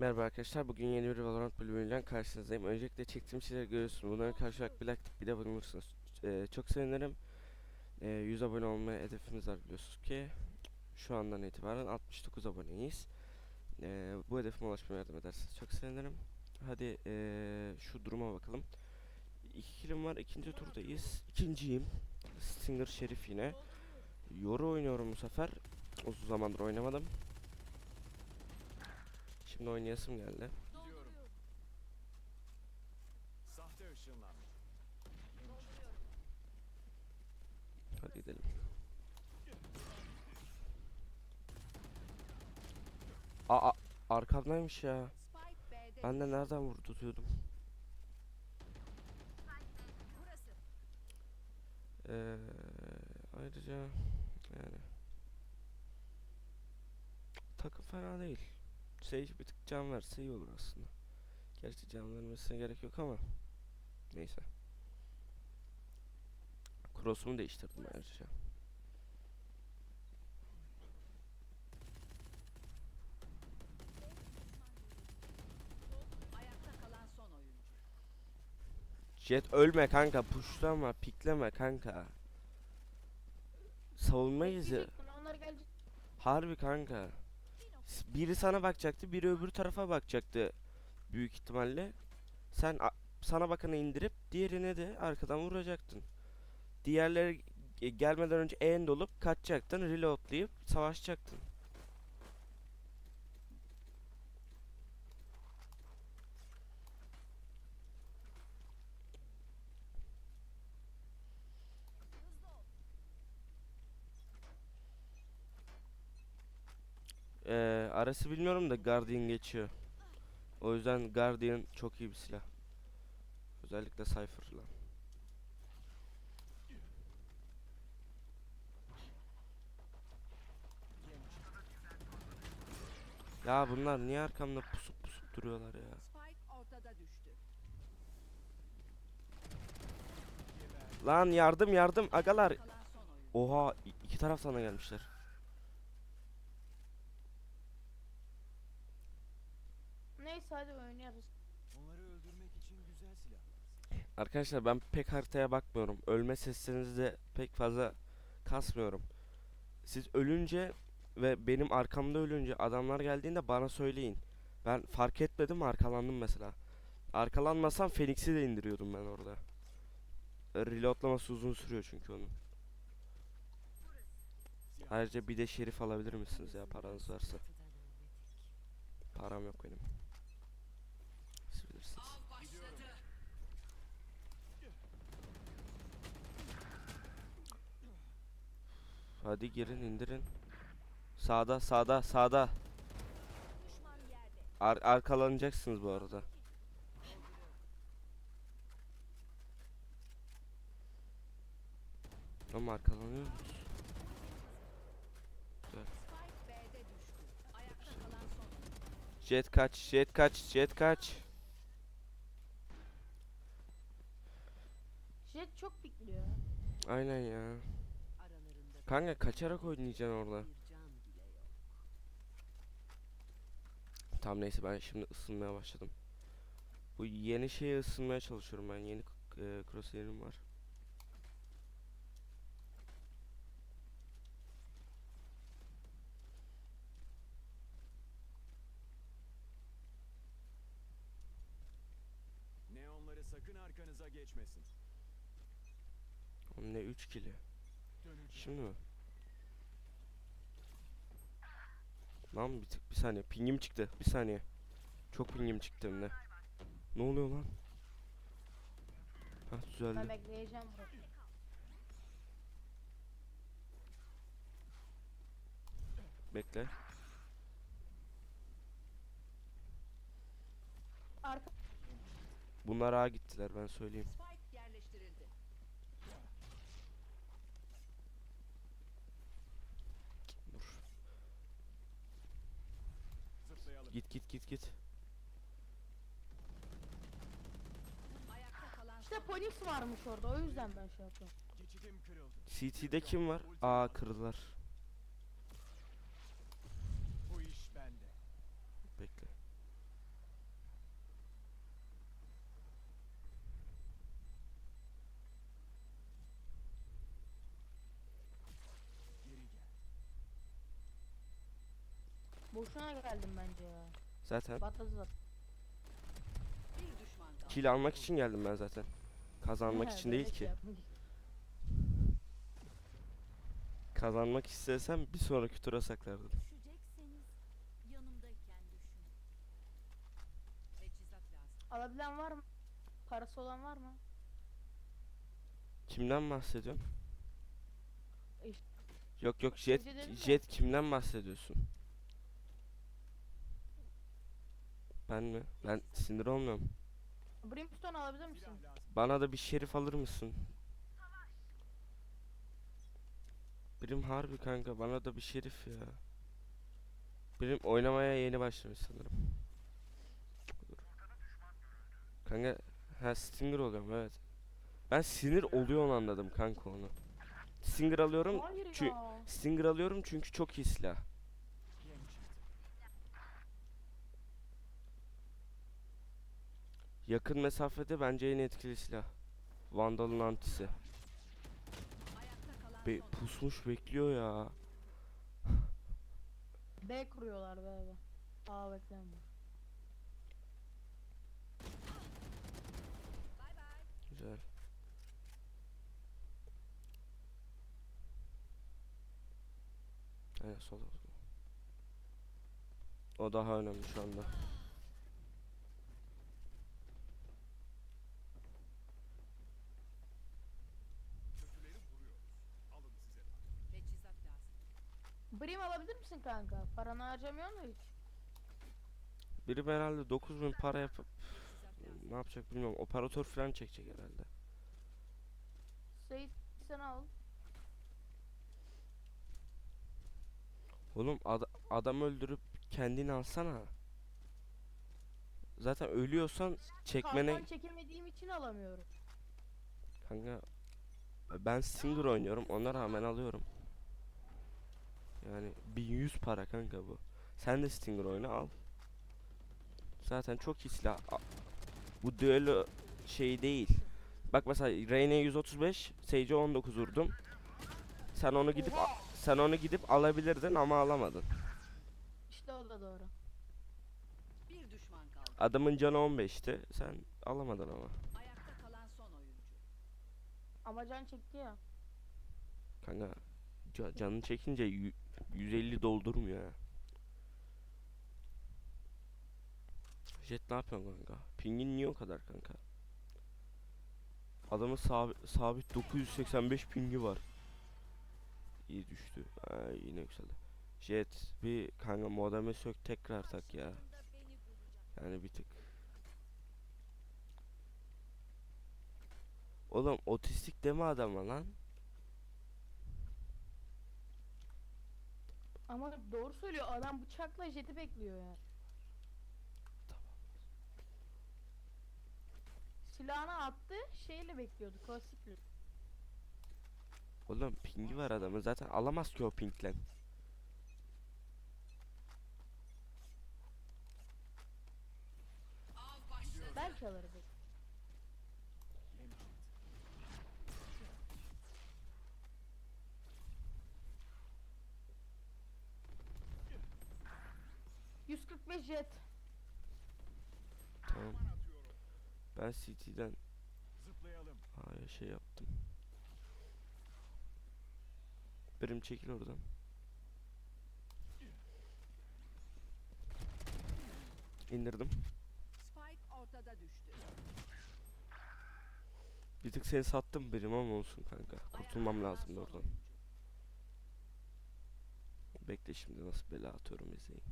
Merhaba arkadaşlar. Bugün yeni bir Valorant bölümüyle karşınızdayım. Öncelikle çektiğim şeyleri görüyorsunuz. Bunlara karşı olarak bir like bir de bulunursunuz. Ee, çok sevinirim. Ee, 100 abone olmaya hedefimiz var biliyorsunuz ki. Şu andan itibaren 69 aboneyiz. Ee, bu hedefime ulaşmaya yardım ederseniz çok sevinirim. Hadi ee, şu duruma bakalım. 2 kilim var. ikinci turdayız. İkinciyim. Stinger Şerif yine. Yoru oynuyorum bu sefer. Uzun zamandır oynamadım. Şimdi oynayasım geldi. Sahte ışınlanma. Hadi gidelim. Aa arkamdaymış ya. Ben de nereden vurduruyordum? Burası. Ee, ayrıca yani takım fena değil. Sage bir tık can verse iyi olur aslında. Gerçi can vermesine gerek yok ama neyse. Cross'umu değiştirdim ayrıca. Jet ölme kanka, pushlama, pikleme kanka. Savunmayız ya. Harbi kanka. Biri sana bakacaktı, biri öbür tarafa bakacaktı. Büyük ihtimalle. Sen sana bakanı indirip diğerine de arkadan vuracaktın. Diğerleri ge- gelmeden önce end olup kaçacaktın, reloadlayıp savaşacaktın. Ee, arası bilmiyorum da Guardian geçiyor. O yüzden Guardian çok iyi bir silah. Özellikle Cypher'la. Ya bunlar niye arkamda pusup pusup duruyorlar ya? Lan yardım yardım agalar. Oha iki taraftan da gelmişler. Neyse hadi oynarız. Onları öldürmek için güzel silahlar. Arkadaşlar ben pek haritaya bakmıyorum. Ölme seslerinizi de pek fazla kasmıyorum. Siz ölünce ve benim arkamda ölünce adamlar geldiğinde bana söyleyin. Ben fark etmedim arkalandım mesela. Arkalanmasam Phoenix'i de indiriyordum ben orada. Reloadlaması uzun sürüyor çünkü onun. Silah Ayrıca bir de şerif alabilir misiniz ya paranız varsa? Param yok benim. Siz bilirsiniz. gidiyorum. Hadi girin indirin. Sağda sağda sağda. Ar arkalanacaksınız bu arada. Ama arkalanıyor oyuncu. Jet kaç, jet kaç, jet kaç. Jet çok pikliyor. Aynen ya. Kanka kaçarak oynayacaksın orada. Tamam neyse ben şimdi ısınmaya başladım. Bu yeni şeye ısınmaya çalışıyorum ben. Yeni e, crosshair'im var. Neonları sakın arkanıza geçmesin. Oğlum ne 3 kili. Döneceğim. Şimdi mi? Lan bir tık bir saniye pingim çıktı bir saniye. Çok pingim çıktı hem de. Ne oluyor lan? Hah Ben düzeldi. bekleyeceğim burada. Bekle. Arka Bunlar A gittiler ben söyleyeyim. Git git git git. İşte polis varmış orada o yüzden ben şey yapıyorum. Geçidim kırıldı. CT'de kim var? Aa kırdılar. Boşuna geldim bence ya. Zaten Batladı zaten. Bir düşman kaldı. kill almak için geldim ben zaten. Kazanmak için değil ki. Kazanmak istesem bir sonraki tura saklardım. Düşecekseniz yanımdayken düşünün. Teçhizat lazım. Alabilen var mı? Parası olan var mı? Kimden bahsediyorsun? İşte. Yok yok jet Önce dedim de. jet kimden bahsediyorsun? Ben mi? Ben sinir olmuyorum. Brimstone alabilir misin? Bana da bir şerif alır mısın? Birim harbi kanka bana da bir şerif ya. Birim oynamaya yeni başlamış sanırım. Dur. Kanka ha Stinger oluyorum evet. Ben sinir oluyor anladım kanka onu. Stinger alıyorum. Hayır çü- ya. Stinger alıyorum çünkü çok iyi silah. Yem çıktı. Yakın mesafede bence en etkili silah. Vandal'ın antisi. Be pusmuş bekliyor ya. B kuruyorlar be be. A bay. Güzel. Aynen sol. O daha önemli şu anda. Brim alabilir misin kanka? Paranı harcamıyor mu hiç? Biri herhalde 9000 para yapıp ne yapacak bilmiyorum. Operatör falan çekecek herhalde. Sait sen al. Oğlum ad- adam öldürüp kendini alsana. Zaten ölüyorsan çekmene Kalkan çekemediğim için alamıyorum. kanka ben Stinger oynuyorum ona rağmen alıyorum. Yani 1100 para kanka bu. Sen de Stinger oyna al. Zaten çok iyi silah. Bu düello şey değil. Bak mesela Reyna 135, Sage'e 19 vurdum. Sen onu gidip sen onu gidip alabilirdin ama alamadın. İşte o da doğru. Bir düşman kaldı. Adamın canı 15'ti. Sen alamadın ama. Ayakta kalan son oyuncu. Ama can çekti ya. Kanka canını çekince yü- 150 doldurmuyor ha. Jet ne yapıyorsun kanka? Pingin niye o kadar kanka? Adamın sabit, sabit 985 pingi var. İyi düştü. Ha, yine yükseldi. Jet bir kanka modeme sök tekrar tak ya. Yani bir tık. Oğlum otistik deme adama lan. Ama doğru söylüyor. Adam bıçakla jeti bekliyor ya. Silahını attı, şeyle bekliyordu, klasikle. Oğlum pingi var adamın zaten alamaz ki o pinklen. Belki alırdı. Yem çıktı. 145 jet. Tamam. Ben CT'den Zıplayalım. A'ya şey yaptım. Birim çekil oradan. İndirdim. Spike ortada düştü. Bir tık seni sattım birim ama olsun kanka. Kurtulmam lazım oradan. Bekle şimdi nasıl bela atıyorum izleyin.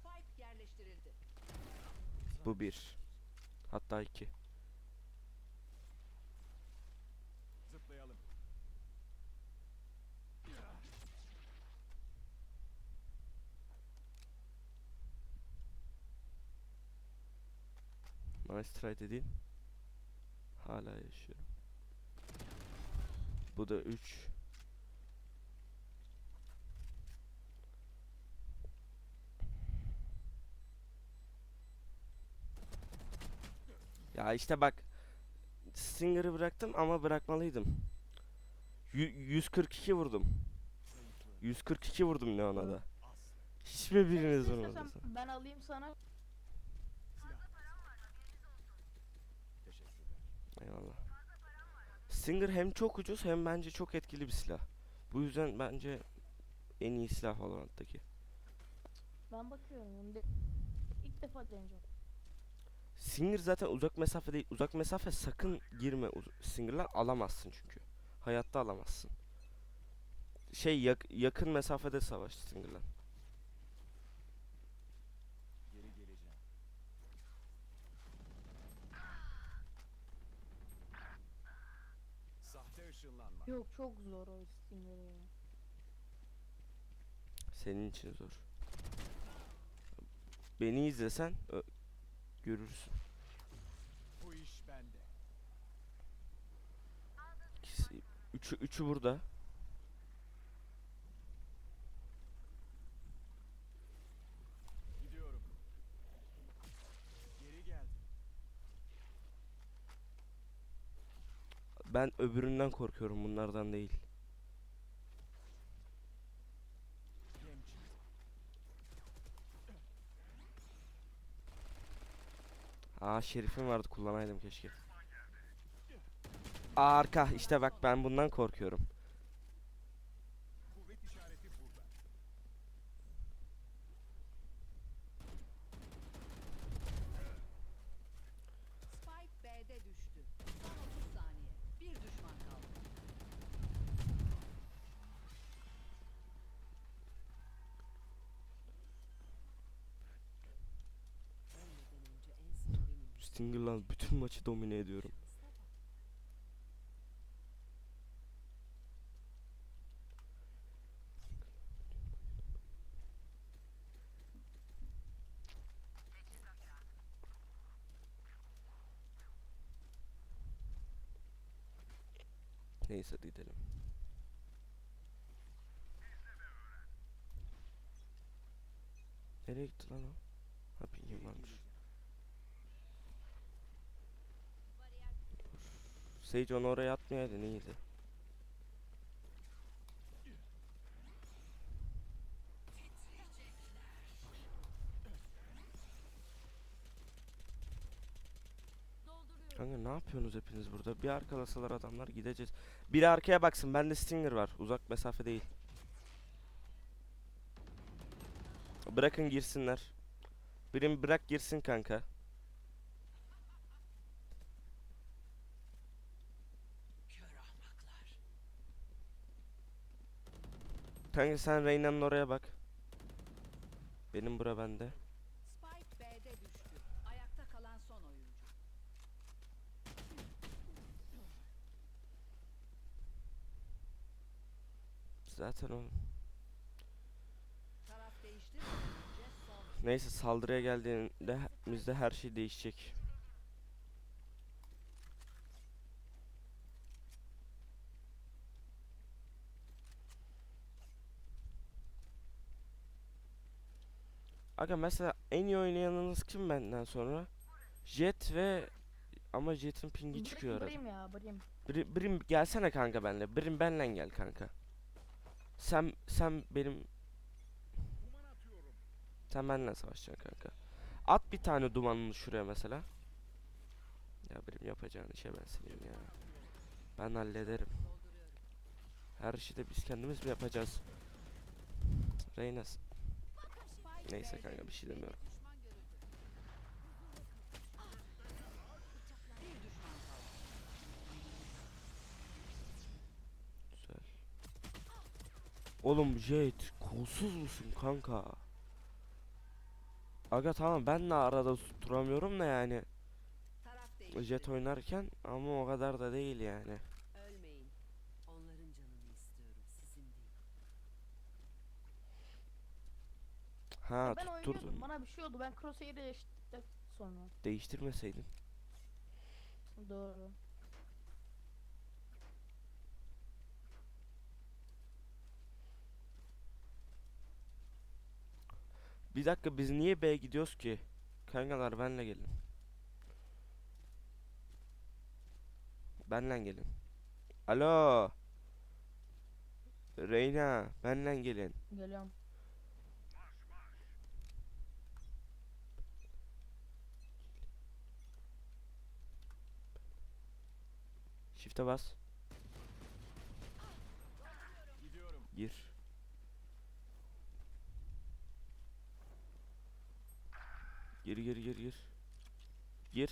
Spike yerleştirildi. Bu bir. Hatta iki. Zıplayalım. Nice try dediğin. Hala yaşıyorum. Bu da 3. Ya işte bak Stinger'ı bıraktım ama bırakmalıydım. Yü- 142 vurdum. Zayıflığı 142 vurdum Leon'a da. az. Hiç mi biriniz vurmadınız? ben alayım sana. Eyvallah. Stinger hem çok ucuz hem bence çok etkili bir silah. Bu yüzden bence en iyi silah Valorant'taki. Ben bakıyorum. İlk defa deneyeceğim. Stinger zaten uzak mesafe değil. Uzak mesafe sakın girme. Stinger'la alamazsın çünkü. Hayatta alamazsın. Şey yak- yakın mesafede savaş Stinger'la. Geri geleceğim. Sahte ışınlanma. Yok çok zor o Stinger'ı ya. Senin için zor. Beni izlesen görürsün. Bu iş bende. İkisi, üçü, üçü burada. Gidiyorum. Geri geldim. Ben öbüründen korkuyorum bunlardan değil. Yem çıktı. Aa şerifim vardı kullanaydım keşke. Arka işte bak ben bundan korkuyorum. Kuvvet işareti burada. Spike B'de düştü. Son 30 saniye. Bir düşman kaldı. Ölmeden önce en son Stinger'la bütün maçı domine ediyorum. Neyse gidelim. Nereye gitti lan o? Ha Geri varmış. Sage onu oraya atmayaydın iyiydi. Kanka ne yapıyorsunuz hepiniz burada? Bir arkalasalar adamlar gideceğiz. Biri arkaya baksın. Bende Stinger var. Uzak mesafe değil. Bırakın girsinler. Birim bırak girsin kanka. Kanka sen Reyna'nın oraya bak. Benim bura bende. Spike B'de düştü. Ayakta kalan son oyuncu. Zaten o. Taraf değiştirmeden önce son. Neyse saldırıya geldiğinde bizde her şey değişecek. Aga mesela en iyi oynayanınız kim benden sonra? Jet ve ama Jet'in pingi çıkıyor arada. Brim ya Brim. Brim, Brim gelsene kanka benle. Brim benle gel kanka. Sen sen benim sen benimle savaşacaksın kanka. At bir tane dumanını şuraya mesela. Ya benim yapacağın işe ben senin ya. Ben hallederim. Her işi de biz kendimiz mi yapacağız? Reyna s- Spike Neyse kanka bir şey demiyorum. Güzel. Oğlum Jet kolsuz musun kanka? Aga tamam ben de arada duramıyorum da yani. Jet oynarken ama o kadar da değil yani. Ölmeyin. Onların canını istiyorum, sizin değil. Ha ben tutturdun. Bana bir şey oldu. Ben Crosshair'ı değiştirdim sonra. Değiştirmeseydin. Doğru. Bir dakika biz niye B'ye gidiyoruz ki? Kankalar benle gelin. Benle gelin. Alo. Reyna benden gelin. Geliyorum. Shift'e bas. Gir. Gir gir gir gir. Gir.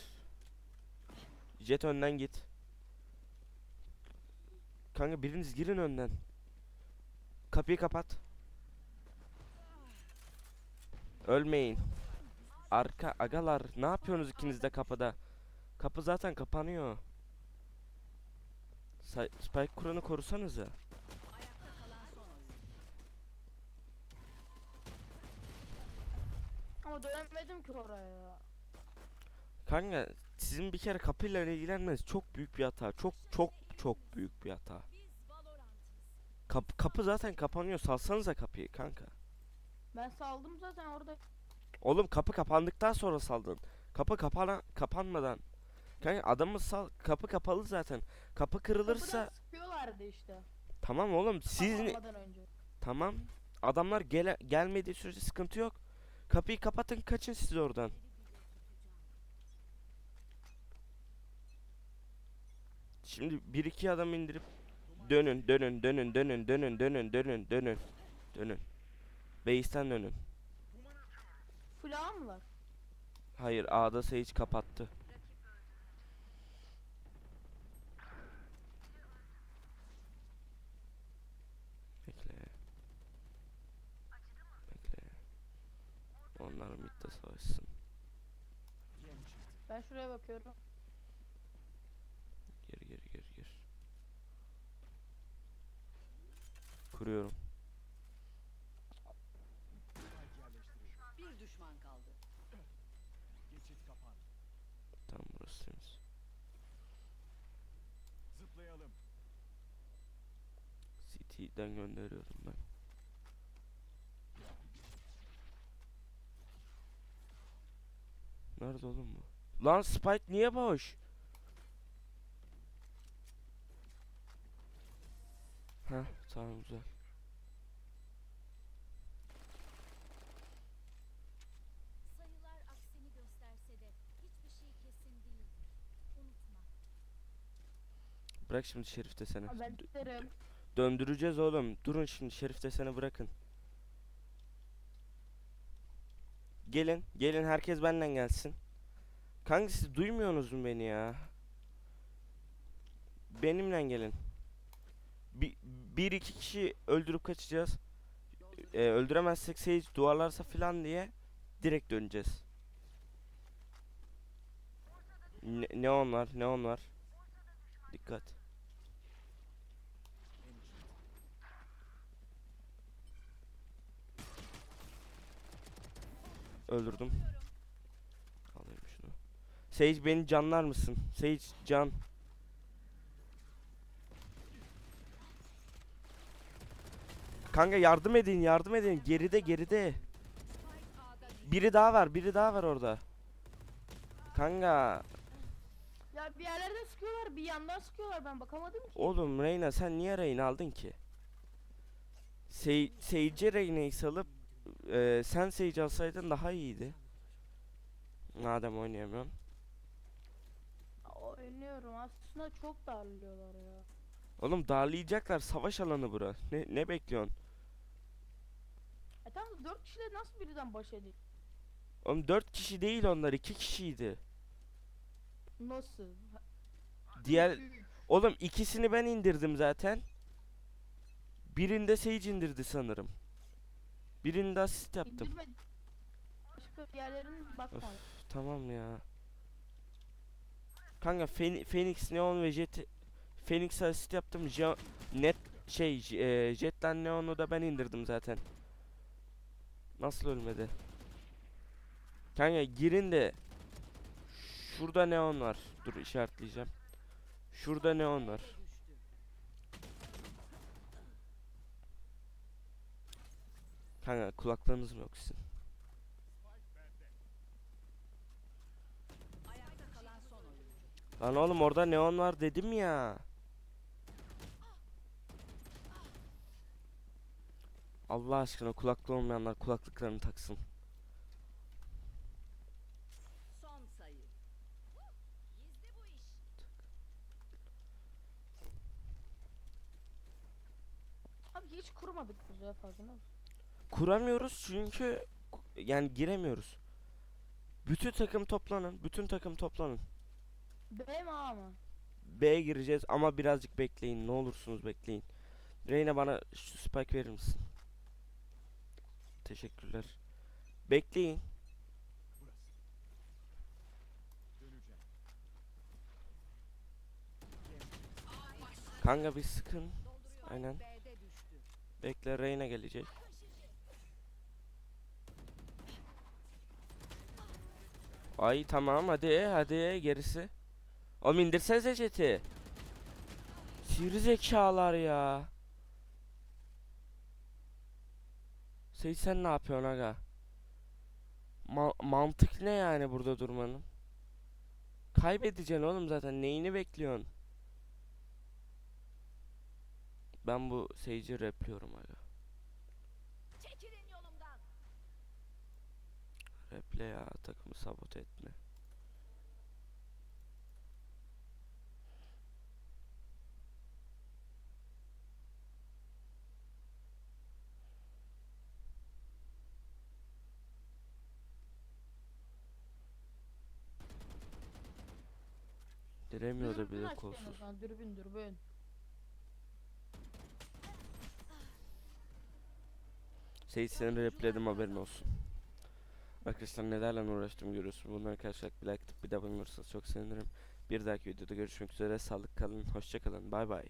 Jet önden git. Kanka biriniz girin önden. Kapıyı kapat. Ölmeyin. Arka agalar ne yapıyorsunuz ikiniz de kapıda? Kapı zaten kapanıyor. Spike kuranı korusanıza. Ama dönemedim ki oraya ya. Kanka sizin bir kere kapıyla ilgilenmeniz çok büyük bir hata. Çok çok çok büyük bir hata. Kap kapı zaten kapanıyor. Salsanıza kapıyı kanka. Ben saldım zaten orada. Oğlum kapı kapandıktan sonra saldın. Kapı kapana kapanmadan. Kanka adamı sal kapı kapalı zaten. Kapı kırılırsa Kapıdan sıkıyorlardı işte. tamam oğlum siz ne- Kapanmadan önce. tamam. Adamlar gele gelmediği sürece sıkıntı yok. Kapıyı kapatın kaçın siz oradan. Şimdi bir iki adam indirip dönün dönün dönün dönün dönün dönün dönün dönün dönün. Base'ten dönün. Full A mı var? Hayır A'da Sage kapattı. Bekle. Bekle. Onlar midde savaşsın. Gem çıktı. Ben şuraya bakıyorum. Gir gir gir gir. Kuruyorum. Bir düşman kaldı. Geçit kapan. Tam burası temiz. Zıplayalım. CT'den gönderiyorum ben. Nerede oğlum bu? Lan Spike niye boş? Heh tamam güzel. Sayılar aksini gösterse de hiçbir şey kesin değildir. Unutma. Bırak şimdi Şerif desene. Ha, Ben giderim. Döndüreceğiz oğlum. Durun şimdi Şerif desene bırakın. Gelin. Gelin herkes benden gelsin. Kanka siz duymuyorsunuz mu beni ya? Benimle gelin. Bir, bir iki kişi öldürüp kaçacağız. Ee, öldüremezsek Sage duvarlarsa filan diye direkt döneceğiz. Ne, neon var, neon var. Dikkat. Öldürdüm. Sage beni canlar mısın? Sage can. Kanka yardım edin, yardım edin. Geride, geride. Biri daha var, biri daha var orada. Kanka, Ya bir yerlerden sıkıyorlar, bir yandan sıkıyorlar. Ben bakamadım ki. oğlum Reyna sen niye Reyna aldın ki? Sey Sage'e Reyna'yı salıp e, sen Sage alsaydın daha iyiydi. Madem oynayamıyorum. Oynuyorum. Aslında çok darlıyorlar ya. Oğlum darlayacaklar savaş alanı bura. Ne ne bekliyorsun? E tamam 4 kişiyle nasıl birden baş edeyim? Oğlum 4 kişi değil onlar 2 kişiydi. Nasıl? Diğer oğlum ikisini ben indirdim zaten. Birinde Sage indirdi sanırım. Birinde asist yaptım. İndirmedim. Başka yerlerin bakma. Öf, tamam ya. Kanka Phoenix, Neon ve Jet Phoenix asist yaptım. Ja- net şey e, Jet'le Neon'u da ben indirdim zaten. Nasıl ölmedi? Kanka girin de Şurada Neon var. Dur işaretleyeceğim. Şurada Neon var. Kanka kulaklarınız mı yok sizin? Spike bende. Ayakta kalan son oyuncu. Lan oğlum orada Neon var dedim ya. Allah aşkına kulaklı olmayanlar kulaklıklarını taksın. Son sayı. Gizli bu iş. Abi hiç kurmadık ya farkında mısın? Kuramıyoruz çünkü yani giremiyoruz. Bütün takım toplanın. Bütün takım toplanın. B mi A mı? B'ye gireceğiz ama birazcık bekleyin. Ne olursunuz bekleyin. Reyna bana şu spike verir misin? Teşekkürler. Bekleyin. Kanka bir sıkın. Aynen. Bekle Reyna gelecek. Ay tamam hadi hadi gerisi. Oğlum indirsenize jeti. Sivri zekalar ya. Seyit sen ne yapıyorsun aga? Ma- mantık ne yani burada durmanın? Kaybedeceksin oğlum zaten neyini bekliyorsun? Ben bu Sage'i repliyorum aga. Çekilin yolumdan. Reple ya takımı sabote etme. Diremiyor da diyorum kolsuz. Dürbün dürbün. Seyit seni repledim haberin olsun. Arkadaşlar nelerle uğraştım görüyorsun. Bunları karşılayak bir like atıp bir de abone olursanız çok sevinirim. Bir dahaki videoda görüşmek üzere. Sağlık kalın. Hoşça kalın. Bay bay.